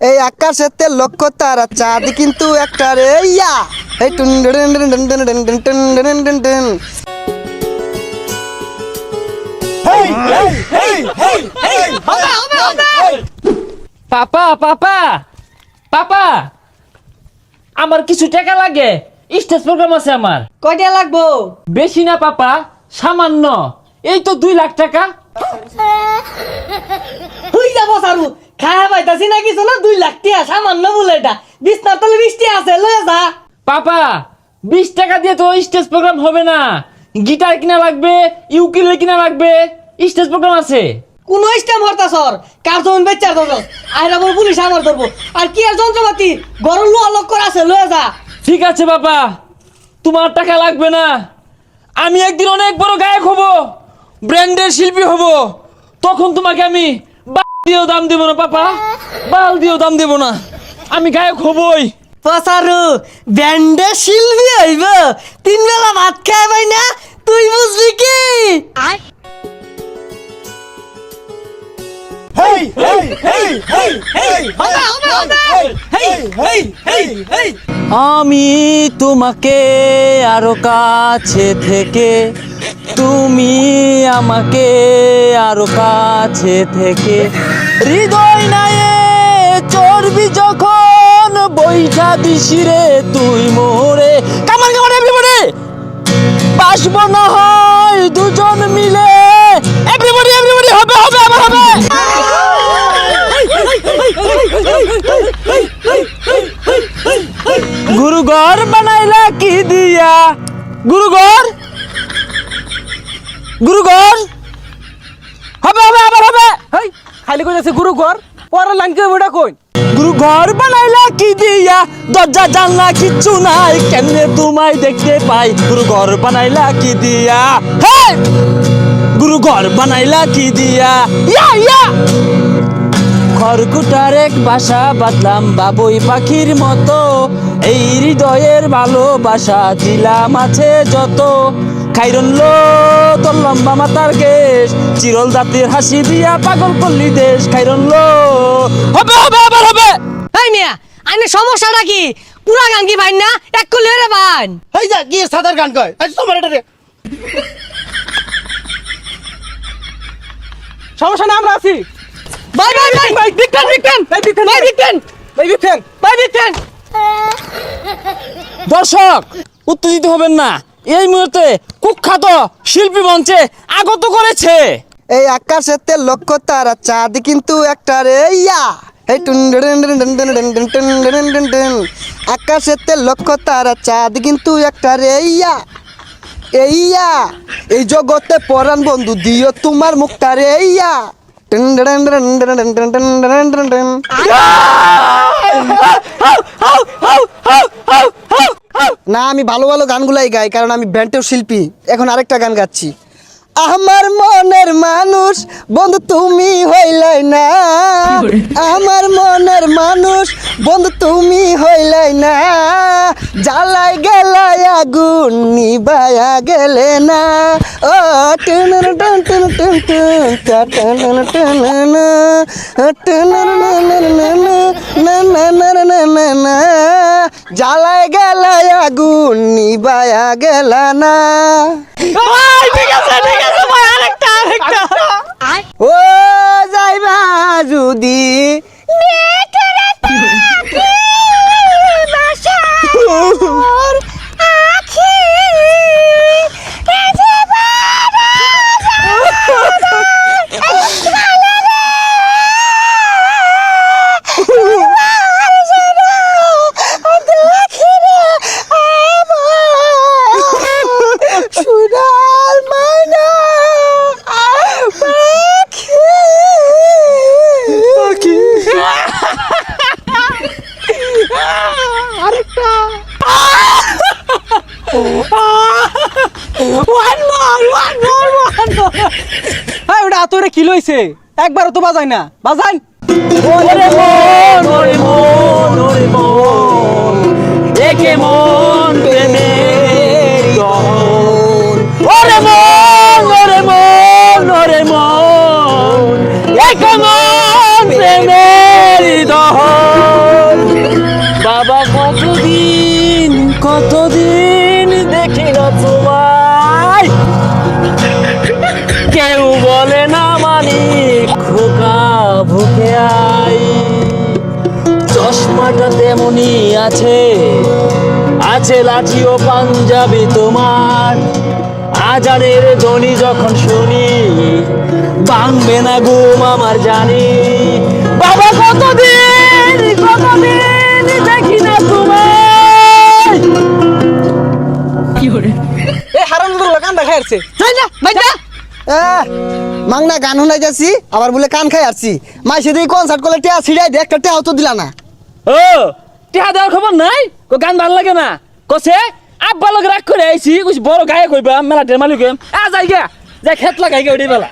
এই আকাশেতে লক্ষ্য তারা চাঁদ কিন্তু একটা রে ইয়া এই টুন ডুন ডুন ডুন ডুন ডুন ডুন টুন ডুন ডুন ডুন। পাপা পাপা পাপা আমার কিছু টাকা লাগে স্টেজ প্রোগ্রাম আছে আমার কয়টা লাগবো বেশি না পাপা সামান্য এই তো দুই লাখ টাকা তুই যাব সারু খায়া পাইতাছি না কিছু না দুই লাখ টিয়া সামান্য বলে এটা। বিছনার তলে বৃষ্টি আছে লয়ে যা। পাপা বিশ টাকা দিয়ে তো স্টেজ প্রোগ্রাম হবে না। গিটার কিনা লাগবে ইউকিলে কিনা লাগবে স্টেজ প্রোগ্রাম আছে। কোন স্টেম হরতা সর কার জমিন বেচার দরজ আইরা বল পুলিশ আমার ধরবো আর কি আর যন্ত্রপাতি? গরম লোয়া লক করা আছে লয়ে যা। ঠিক আছে বাবা তোমার টাকা লাগবে না। আমি একদিন অনেক বড় গায়ক হব ব্র্যান্ডের শিল্পী হব। তখন তোমাকে আমি দিয়েও দাম দিব না পাপা বাল দিয়েও দাম দিব না আমি গায়ক হবই পসারু ব্যান্ডে শিল্পী হইব তিন বেলা ভাত খায় পাই না তুই বুঝবি কি আমি তোমাকে আরও কাছে থেকে তুমি আমাকে আরও কাছে থেকে হৃদয় নায়ে চর্বি যখন বৈঠা দিশিরে তুই মোরে। কামান কামান এভরিবডি বাসব না হয় দুজন মিলে। এভরিবডি এভরিবডি হবে হবে আবার হবে! গুরু ঘর বানাইলা কি দিয়া? গুরু ঘর হবে হবে আবার হবে হেই খালি কই আছে গুরু ঘর? পরের লাইন কে ওটা কই? গুরু ঘর বানাইলা কি দিয়া? দরজা, জানলা কিচ্ছু নাই। কেমনে তোমায় দেখতে পাই? গুরু ঘর বানাইলা কি দিয়া? হে গুরু ঘর বানাইলা কি দিয়া? ইয়া ইয়া! খড়কুটার এক বাসা বাঁধলাম বাবুই পাখির মতো। এই হৃদয়ের ভালোবাসা দিলাম আছে যত। খাইরন লো তোর লম্বা মাতার কেশ চিরল দাঁতের হাসি দিয়া পাগল করলি দেশ খাইরন লো হবে হবে আবার হবে। এই মিয়া আইনে সমস্যাটা কি? পুরা গান কি ভাই না? এক করলে রে ভাই এই যা গিয়ে সাদার গান কয়। আজ তোমার এটা রে। সমস্যা না আমরা আছি। ভাই ভাই ভাই। ভাই বিক্রান বিক্রান ভাই বিক্রান ভাই বিক্রান ভাই বিফেন ভাই বিক্রান দর্শক উত্তেজিত হবেন না। এই মুহূর্তে কুখ্যাত শিল্পী মঞ্চে আগত করেছে এই আকাশেতে লক্ষ্য তারা চাঁদ কিন্তু একটা রে ইয়া টুন টুন। আকাশেতে লক্ষ্য তারা চাঁদ কিন্তু একটা রে ইয়া এই ইয়া এই জগতে পরাণ বন্ধু দিও তোমার মুখটা রে ইয়া না আমি ভালো ভালো গানগুলাই গাই কারণ আমি ব্যান্ডেও শিল্পী। এখন আরেকটা গান গাচ্ছি। আমার মনের মানুষ বন্ধু তুমি হইলাই না। আমার মনের মানুষ বন্ধু তুমি হইলাই না। জ্বালাই গেলাই আগুন নিবায়া গেলে না ও টুন টুন টুন টুন টুন টুন টুন না টুন না না না না না আগুন নিবায়া গেলা না হ্যাঁ ওটা আতরে কি লইছে? একবারও তো বাজাই না। বাজাই ওরে মন ওরে মন ওরে মন একে মন প্রেমের চশমাটা আছে। আছে লাঠি ও পাঞ্জাবি তোমার। আজানের ধ্বনি যখন শুনি ভাঙবে না ঘুম আমার জানি। বাবা কতদিন কতদিন দেখি না তোমায়। এই হারাম কান দেখা যাচ্ছে যাই না ভাই মাংনা গান শোনাই যাচ্ছি আবার বলে কান খাই আসছি মাই সেদিকে কনসার্ট করলে টেয়া ছিড়াই দে একটা টেয়াও তো দিলা না। ও, টিহা দেওয়ার খবর নাই? কো গান ভালো লাগে না। কসে আব্বা লোক রাগ করে আইছি, কইছি, বড় গায়ে কইবা মেলা ডেমালি মালিক আ, যাই গে যাই খেত লাগাই গে ওই বেলা।